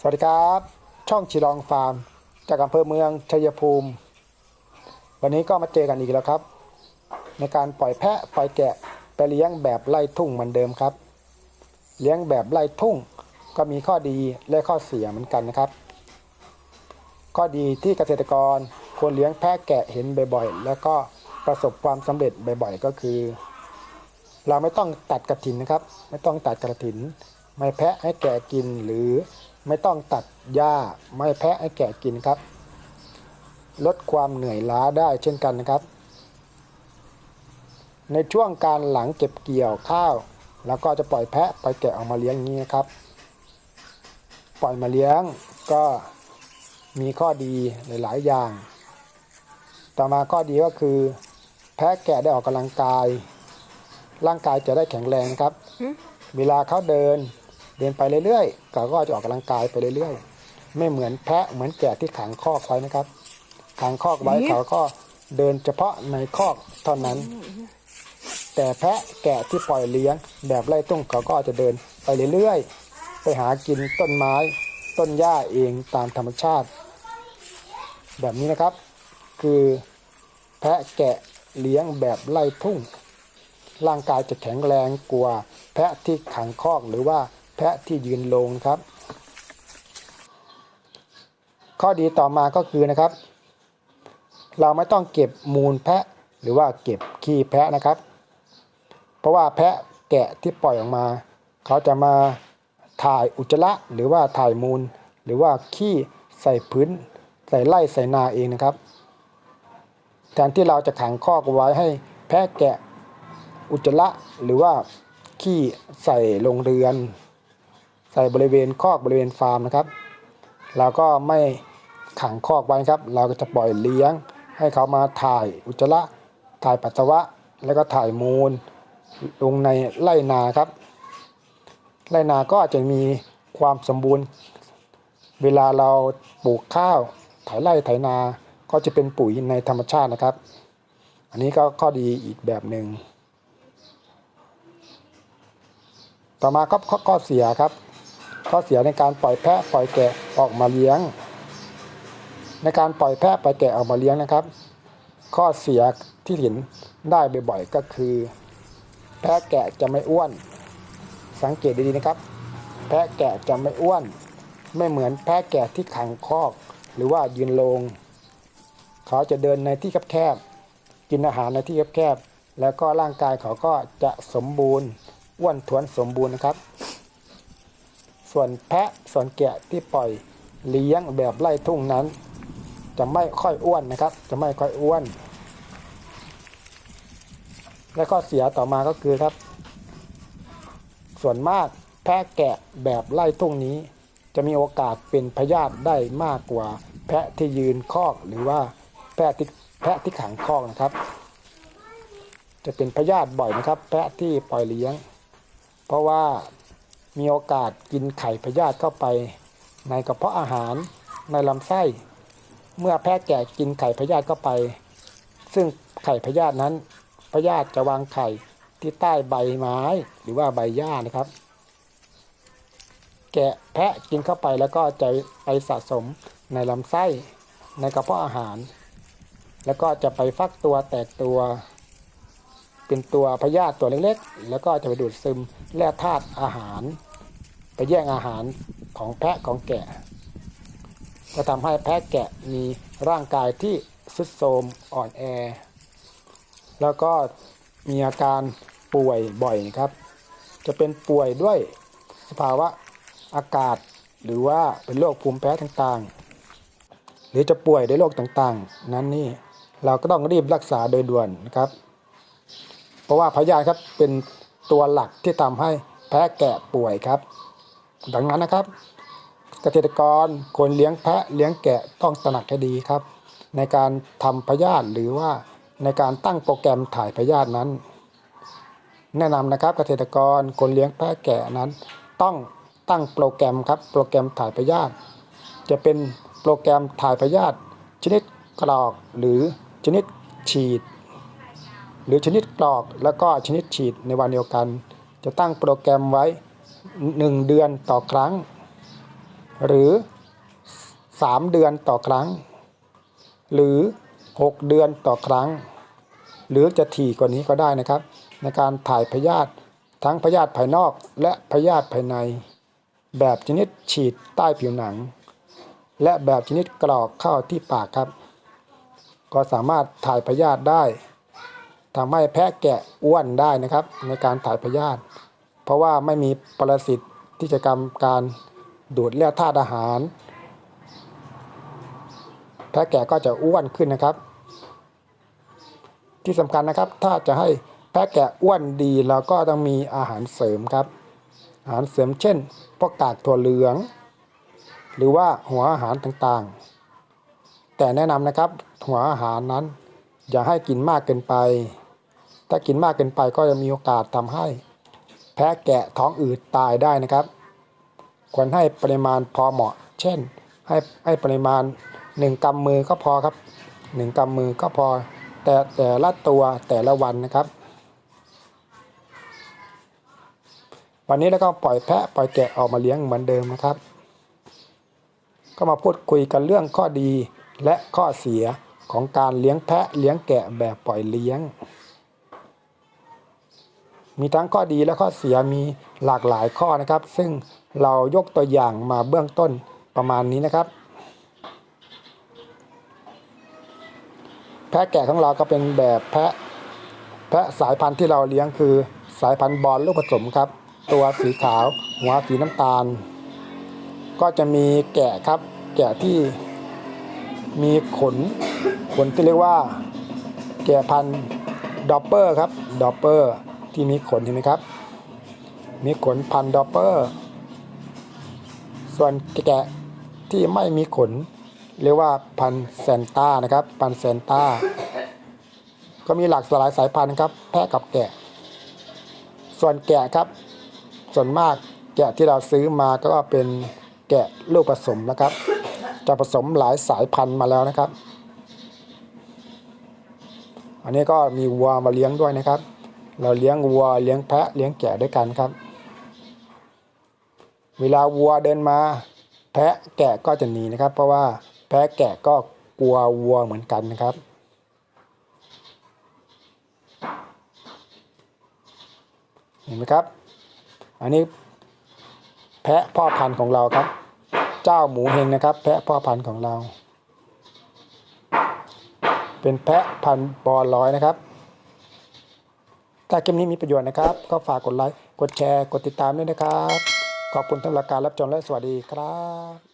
สวัสดีครับ ช่องชิลองฟาร์ม จากอำเภอเมืองชัยภูมิ วันนี้ก็มาเจอกันอีกแล้วครับ ในการปล่อยแพะปล่อยแกะไปเลี้ยงแบบไล่ทุ่งเหมือนเดิมครับ เลี้ยงแบบไล่ทุ่งก็มีข้อดีและข้อเสียเหมือนกันนะครับ ข้อดีที่เกษตรกรควรเลี้ยงแพะแกะเห็นบ่อยๆแล้วก็ประสบความสำเร็จบ่อยๆก็คือ เราไม่ต้องตัดกระถินนะครับ ไม่ต้องตัดกระถินไม่แพะให้แกะกินหรือ ไม่ต้องตัดหญ้าไม่แพะให้แกะกินครับ ลดความเหนื่อยล้าได้เช่นกันนะครับ ในช่วงการหลังเก็บเกี่ยวข้าว แล้วก็จะปล่อยแพะปล่อยแกะออกมาเลี้ยงอย่างนี้นะครับ ปล่อยมาเลี้ยงก็มีข้อดีหลายๆอย่าง ต่อมาข้อดีก็คือ แพะแกะได้ออกกำลังกาย ร่างกายจะได้แข็งแรงนะครับ เวลาเขาเดิน เดินไปเรื่อยๆเขาก็จะออกกำลังกายไปเรื่อยๆ ไม่เหมือนแพะเหมือนแกะที่ขังคอกไว้นะครับ ขังคอกไว้เขาก็เดินเฉพาะในคอกเท่านั้น แต่แพะแกะที่ปล่อยเลี้ยง แบบไล่ตุ้งเขาก็จะเดินไปเรื่อยๆ ไปหากินต้นไม้ ต้นหญ้าเองตามธรรมชาติ แบบนี้นะครับ คือแพะแกะเลี้ยงแบบไล่ทุ่ง ร่างกายจะแข็งแรงกว่าแพะที่ขังคอกหรือว่า แพะที่ยืนลงครับ ข้อดีต่อมาก็คือนะครับ เราไม่ต้องเก็บมูลแพะหรือว่าเก็บขี้แพะนะครับ เพราะว่าแพะแกะที่ปล่อยออกมา เขาจะมาถ่ายอุจจาระหรือว่าถ่ายมูล หรือว่าขี้ใส่พื้น ใส่ไร่ใส่นาเองนะครับ แทนที่เราจะขังคอกไว้ให้แพะแกะอุจจาระหรือว่าขี้ใส่ลงเรือน ส่บริเวณคอกบริเวณฟาร์มนะครับ เราก็ไม่ขังคอกไว้ครับ เราก็จะปล่อยเลี้ยง ให้เขามาถ่ายอุจจาระถ่ายปัสสาวะ แล้วก็ถ่ายมูล ลงในไร่นาครับ ไร่นาก็อาจจะมีความสมบูรณ์ เวลาเราปลูกข้าวไถไร่ไถนาก็จะเป็นปุ๋ยในธรรมชาตินะครับ อันนี้ก็ข้อดีอีกแบบหนึ่งต่อมาก็ข้อเสียครับ ข้อเสียในการปล่อยแพะปล่อยแกะออกมาเลี้ยง ในการปล่อยแพะปล่อยแกะออกมาเลี้ยงนะครับ ข้อเสียที่เห็นได้บ่อยๆก็คือ แพะแกะจะไม่อ้วน สังเกตดีๆนะครับ แพะแกะจะไม่อ้วน ไม่เหมือนแพะแกะที่ขังคอก หรือว่ายืนลง เขาจะเดินในที่แคบๆกินอาหารในที่แคบๆแล้วก็ร่างกายเขาก็จะสมบูรณ์อ้วนท้วนสมบูรณ์นะครับ ส่วนแพะส่วนแกะที่ปล่อยเลี้ยงแบบไล่ทุ่งนั้น จะไม่ค่อยอ้วนนะครับ จะไม่ค่อยอ้วน และข้อเสียต่อมาก็คือครับ ส่วนมากแพะแกะแบบไล่ทุ่งนี้ จะมีโอกาสเป็นพยาธิได้มากกว่า แพะที่ยืนคอกหรือว่าแพะที่แพะที่ขังคอกนะครับ จะเป็นพยาธิบ่อยนะครับ แพะที่ปล่อยเลี้ยง เพราะว่า มีโอกาสกินไข่พยาธิเข้าไป ในกระเพาะอาหารในลำไส้ เมื่อแพะแก่กินไข่พยาธิเข้าไป ซึ่งไข่พยาธินั้นพยาธิจะวางไข่ที่ใต้ใบไม้หรือว่าใบหญ้านะครับ แกะแพะกินเข้าไปแล้วก็จะไปสะสมในลำไส้ในกระเพาะอาหาร แล้วก็จะไปฟักตัวแตกตัว เป็นตัวพยาธิตัวเล็กๆ แล้วก็จะไปดูดซึมแร่ธาตุอาหาร ไปแย่งอาหารของแพะของแกะ ก็ทำให้แพะแกะมีร่างกายที่สุดโทรมอ่อนแอ แล้วก็มีอาการป่วยบ่อยครับ จะเป็นป่วยด้วยสภาวะอากาศหรือว่าเป็นโรคภูมิแพ้ต่างๆ หรือจะป่วยด้วยโรคต่างๆ นั้นนี่เราก็ต้องรีบรักษาโดยด่วนนะครับ เพราะว่าพยาธิครับเป็นตัวหลักที่ทำให้แพะแกะป่วยครับ ดังนั้นนะครับ เกษตรกรควรเลี้ยงแพะเลี้ยงแกะต้องตระหนักให้ดีครับ ในการทำพยาธิหรือว่าในการตั้งโปรแกรมถ่ายพยาธินั้น แนะนำนะครับเกษตรกรคนเลี้ยงแพะแกะนั้น ต้องตั้งโปรแกรมครับโปรแกรมถ่ายพยาธิจะเป็นโปรแกรมถ่ายพยาธิชนิดกรอกหรือชนิดฉีด หรือชนิดกรอกแล้วก็ชนิดฉีดในวันเดียวกัน จะตั้งโปรแกรมไว้ 1 เดือนต่อครั้ง หรือ 3 เดือนต่อครั้ง หรือ 6 เดือนต่อครั้ง หรือจะถี่กว่านี้ก็ได้นะครับ ในการถ่ายพยาธิทั้งพยาธิภายนอกและพยาธิภายใน แบบชนิดฉีดใต้ผิวหนัง และแบบชนิดกรอกเข้าที่ปากครับ ก็สามารถถ่ายพยาธิได้ ทำให้แพะแกะอ้วนได้นะครับ ในการถ่ายพยาธิเพราะว่าไม่มีปรสิตที่จะกำการดูดเลือดธาตุอาหาร แพะแกะก็จะอ้วนขึ้นนะครับ ที่สำคัญนะครับ ถ้าจะให้แพะแกะอ้วนดีเราก็ต้องมีอาหารเสริมครับ อาหารเสริมเช่นพวกกากถั่วเหลือง หรือว่าหัวอาหารต่างๆ แต่แนะนำนะครับหัวอาหารนั้นอย่าให้กินมากเกินไป ถ้ากินมากเกินไปก็จะมีโอกาสทำให้ แพะแกะท้องอืดตายได้นะครับ ควรให้ปริมาณพอเหมาะ เช่น ให้ให้ปริมาณ 1กำมือก็พอครับ 1กำมือก็พอ แต่แต่ละตัวแต่ละวันนะครับ วันนี้แล้วก็ปล่อยแพะปล่อยแกะออกมาเลี้ยงเหมือนเดิมนะครับ ก็มาพูดคุยกันเรื่องข้อดีและข้อเสียของการเลี้ยงแพะเลี้ยงแกะแบบปล่อยเลี้ยง มีทั้งข้อดีและข้อเสียมีหลากหลายข้อนะครับ ซึ่งเรายกตัวอย่างมาเบื้องต้นประมาณนี้นะครับ แพะแกะของเราก็เป็นแบบแพะแพะสายพันธุ์ที่เราเลี้ยงคือสายพันธุ์บอลลูกผสมครับ ตัวสีขาวหัวสีน้ำตาล ก็จะมีแกะครับ แกะที่มีขนขนที่เรียกว่า แกะพันธุ์ดอปเปอร์ครับดอปเปอร์ ที่มีขนเห็นไหมครับ มีขนพันดอปเปอร์ ส่วนแกะที่ไม่มีขน เรียกว่าพันธุ์แซนต้านะครับ พันธุ์แซนต้า ก็มีหลากหลายสายพันธุ์ครับ แพะกับแกะ ส่วนแกะครับ ส่วนมากแกะที่เราซื้อมาก็เป็นแกะลูกผสมนะครับ จะผสมหลายสายพันธุ์มาแล้วนะครับ อันนี้ก็มีวัวมาเลี้ยงด้วยนะครับ เราเลี้ยงวัวเลี้ยงแพะเลี้ยงแกะด้วยกันครับ เวลาวัวเดินมา แพะแกะก็จะหนีนะครับ เพราะว่าแพะแกะก็กลัววัวเหมือนกันนะครับ เห็นไหมครับ อันนี้แพะพ่อพันธุ์ของเราครับ เจ้าหมูเฮงนะครับ แพะพ่อพันธุ์ของเรา เป็นแพะพันธุ์บอลร้อยนะครับ ถ้าคลิปนี้มีประโยชน์นะครับ ก็ฝากกดไลค์ กดแชร์ กดติดตามด้วยนะครับ ขอบคุณสำหรับการรับชมและสวัสดีครับ